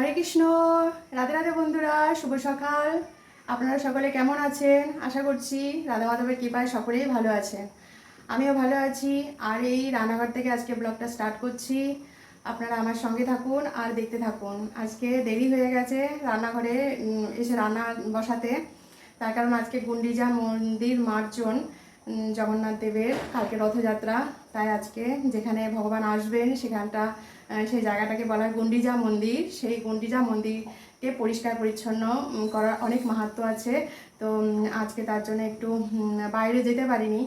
হরে কৃষ্ণ, রাধে রাধে বন্ধুরা, শুভ সকাল। আপনারা সকলে কেমন আছেন? আশা করছি রাধা মাধবের কৃপায় সকলেই ভালো আছেন। আমিও ভালো আছি। আর এই রান্নাঘর থেকে আজকে ব্লগটা স্টার্ট করছি। আপনারা আমার সঙ্গে থাকুন আর দেখতে থাকুন। আজকে দেরি হয়ে গেছে রান্নাঘরে এসে রান্না বসাতে। তার কারণ আজকে গুন্ডিজা মন্দির মার্জন জগন্নাথ দেবের কালকে রথযাত্রা। তাই আজকে যেখানে ভগবান আসবেন, সেখানটা সেই জায়গাটাকে বলা হয় গুন্ডিজা মন্দির। সেই গুন্ডিজা মন্দিরকে পরিষ্কার পরিচ্ছন্ন করার অনেক মাহাত্ম আছে। তো আজকে তার জন্য একটু বাইরে যেতে পারিনি।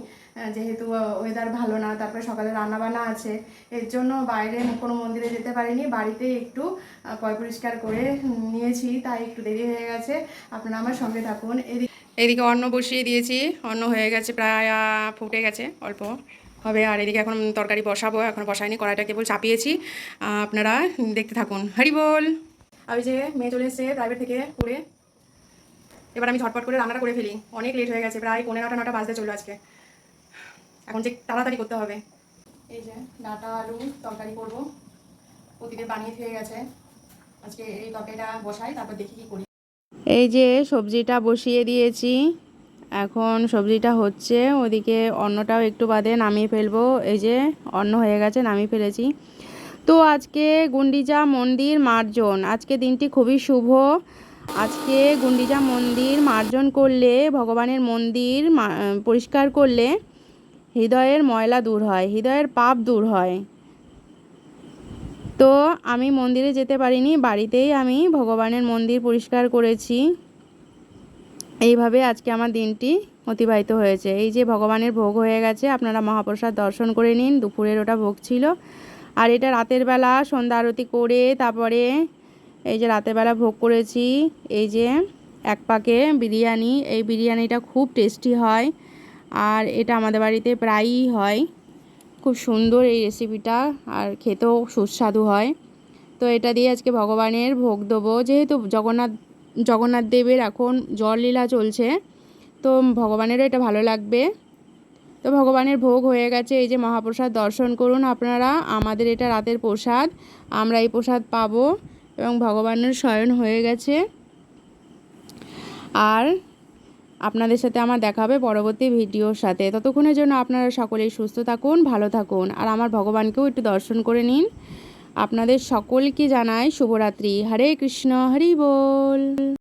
যেহেতু ওয়েদার ভালো না তারপরে সকালে রান্নাবান্না আছে এর জন্য বাইরে কোনো মন্দিরে যেতে পারিনি বাড়িতে একটু পয় পরিষ্কার করে নিয়েছি তাই একটু দেরি হয়ে গেছে। আপনারা আমার সঙ্গে থাকুন এদিকে এদিকে অন্ন বসিয়ে দিয়েছি অন্ন হয়ে গেছে প্রায় ফুটে গেছে অল্প হবে আর এদিকে এখন তরকারি বসাবো এখন বসাইনি কড়াইটা কেবল চাপিয়েছি আপনারা দেখতে থাকুন। হরি বল! আমি যে মেয়ে চলে এসছে প্রাইভেট থেকে পড়ে এবার আমি ঝটপট করে রান্নাটা করে ফেলি অনেক লেট হয়ে গেছে প্রায় পনেরো নটা নটা বাজতে চলল আজকে। এখন যে তাড়াতাড়ি করতে হবে। এই যে ডাটা আলু তরকারি করব। প্রতিদিন বানিয়ে খেয়ে গেছে। আজকে এই তরকারিটা বসাই তারপর দেখি কি করি। এই যে সবজিটা বসিয়ে দিয়েছি। এখন সবজিটা হচ্ছে ওদিকে অন্নটাও একটু বাদে নামিয়ে ফেলব। এই যে অন্ন হয়ে গেছে নামিয়ে ফেলেছি। তো আজকে গুন্ডিজা মন্দির মার্জন। আজকে দিনটি খুবই শুভ। আজকে গুন্ডিজা মন্দির মার্জন করলে ভগবানের মন্দির মা- পরিষ্কার করলে হৃদয়ের ময়লা দূর হয়, হৃদয়ের পাপ দূর হয়। তো আমি মন্দিরে যেতে পারিনি, বাড়িতেই আমি ভগবানের মন্দির পরিষ্কার করেছি। এইভাবে আজকে আমার দিনটি অতিবাহিত হয়েছে। এই যে ভগবানের ভোগ হয়ে গেছে, আপনারা মহাপ্রসাদ দর্শন করে নিন, দুপুরের ওটা ভোগ ছিল। আর এটা রাতের বেলা সন্ধ্যা আরতি করে তারপরে এই যে রাতের বেলা ভোগ করেছি, এই যে এক পাকে বিরিয়ানি, এই বিরিয়ানিটা খুব টেস্টি হয়। আর এটা আমাদের বাড়িতে প্রায়ই হয়। খুব সুন্দর এই রেসিপিটা আর খেতেও সুস্বাদু হয়। তো এটা দিয়ে আজকে ভগবানের ভোগ দেবো। যেহেতু জগন্নাথ জগন্নাথ দেবের এখন জললীলা চলছে, তো ভগবানেরও এটা ভালো লাগবে। তো ভগবানের ভোগ হয়ে গেছে, এই যে মহাপ্রসাদ দর্শন করুন আপনারা। আমাদের এটা রাতের প্রসাদ, আমরা এই প্রসাদ পাবো এবং ভগবানের শয়ন হয়ে গেছে। আর আপনাদের সাথে আমার দেখা হবে পরবর্তী ভিডিওর সাথে। ততক্ষণের জন্য আপনারা সকলেই সুস্থ থাকুন, ভালো থাকুন, আর আমার ভগবানকেও একটু দর্শন করে নিন। আপনাদের সকলকে জানাই শুভরাত্রি। হরে কৃষ্ণ, হরি বল।